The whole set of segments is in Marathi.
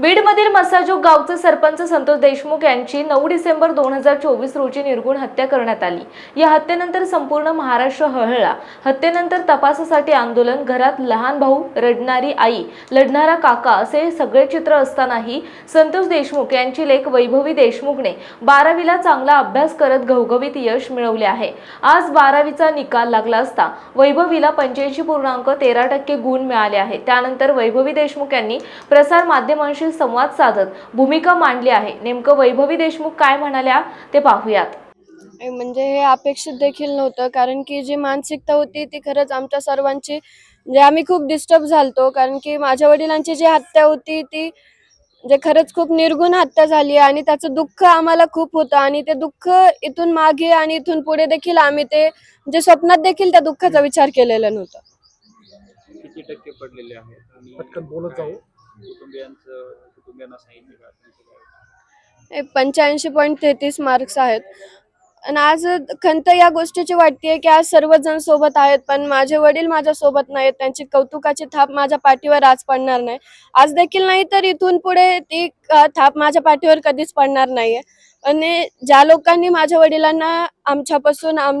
बीडमधील मसाजोग गावचे सरपंच संतोष देशमुख यांची नऊ डिसेंबर दोन हजार चोवीस रोजी निर्गुण हत्या करण्यात आली. या हत्येनंतर संपूर्ण महाराष्ट्र हळहळला. हत्येनंतर तपासासाठी आंदोलन घरात लहान भाऊ रडणारी आई लढणारा काका असे सगळे चित्र असतानाही संतोष देशमुख यांची लेख वैभवी देशमुखने बारावीला चांगला अभ्यास करत घवघवीत यश मिळवले आहे. आज बारावीचा निकाल लागला असता वैभवीला पंच्याऐंशी पूर्णांक तेरा टक्के गुण मिळाले आहेत. त्यानंतर वैभवी देशमुख यांनी प्रसार माध्यमांशी संवाद साधत भूमिका मांडली आहे. नेमकं वैभवी देशमुख काय म्हणाल्या ते पाहूयात. म्हणजे हे अपेक्षित देखील नव्हतं कारण की जी मानसिकता होती ती खरंच आमच्या सर्वांची म्हणजे आम्ही खूप डिस्टर्ब झालतो कारण की माझ्या वडिलांची जी हत्या होती ती म्हणजे खरंच खूप निर्गुण हत्या झाली आणि त्याचं दुःख आम्हाला खूप होतं आणि ते दुःख इथून मागे आणि इथून पुढे देखील आम्ही ते म्हणजे स्वप्नात देखील त्या दुःखाचा विचार केलेला नव्हता. किती टक्के पडलेले आहेत? आणि पटकन बोलत जाऊ. कुटुंबियांचं कुटुंबियांना सांगितलं का त्यांचं काय पंच्याऐंशी पॉईंट तेहतीस मार्क्स आहेत. आणि आज खंत या गोष्टीची वाटते की आज सर्वजण सोबत आहेत पण माझे वडील माझ्या सोबत नाहीत. त्यांची कौतुकाची थाप माझ्या पाठीवर आज पडणार नाही. आज देखील नाही तर इथून पुढे ती अ, थाप माझ्या पाठीवर कधीच पडणार नाहीये. आणि ज्या लोकांनी माझ्या वडिलांना आमच्यापासून आम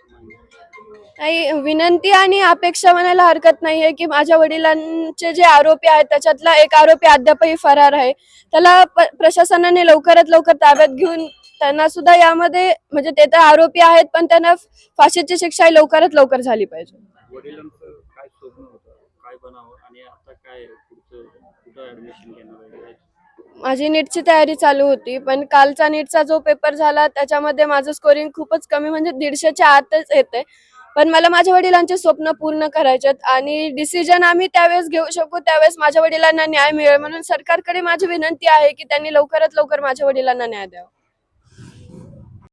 नाही विनंती आणि अपेक्षा म्हणायला हरकत नाहीये की माझ्या वडिलांचे जे आरोपी आहेत त्याच्यातला एक आरोपी अद्यापही फरार आहे. त्याला प्रशासनाने लवकरात लवकर ताब्यात घेऊन त्यांना सुद्धा यामध्ये म्हणजे ते तर आरोपी आहेत पण त्यांना फाशीची शिक्षा ही लवकरात लवकर झाली पाहिजे. माझी नीटची तयारी चालू होती पण कालचा नीटचा जो पेपर झाला त्याच्यामध्ये माझं स्कोरिंग खूपच कमी म्हणजे दीडशेच्या आतच येते. पण मला माझ्या वडिलांचे स्वप्न पूर्ण करायचेत आणि डिसिजन आम्ही त्यावेळेस घेऊ शकू त्यावेळेस माझ्या वडिलांना न्याय मिळेल म्हणून सरकारकडे माझी विनंती आहे की त्यांनी लवकरात लवकर माझ्या वडिलांना न्याय द्यावा.